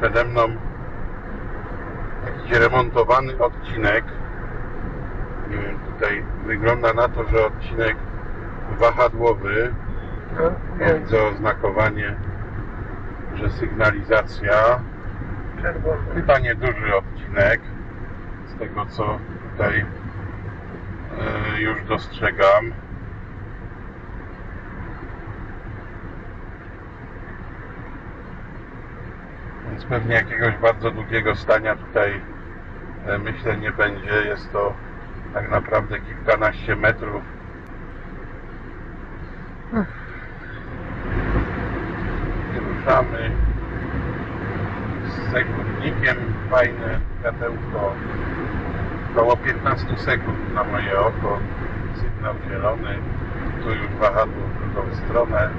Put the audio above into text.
przede mną jakiś remontowany odcinek. Mm, Tutaj wygląda na to, że odcinek wahadłowy. No, wiem, Widzę oznakowanie, że sygnalizacja. czerwony. Chyba nieduży odcinek z tego co tutaj e, już dostrzegam. Więc pewnie jakiegoś bardzo długiego stania tutaj e, myślę nie będzie. Jest to tak naprawdę kilkanaście metrów. I ruszamy z sekundnikiem. Fajne światełko. Około 15 sekund na moje oko. Sygnał zielony. Tu już wahadło w drugą stronę.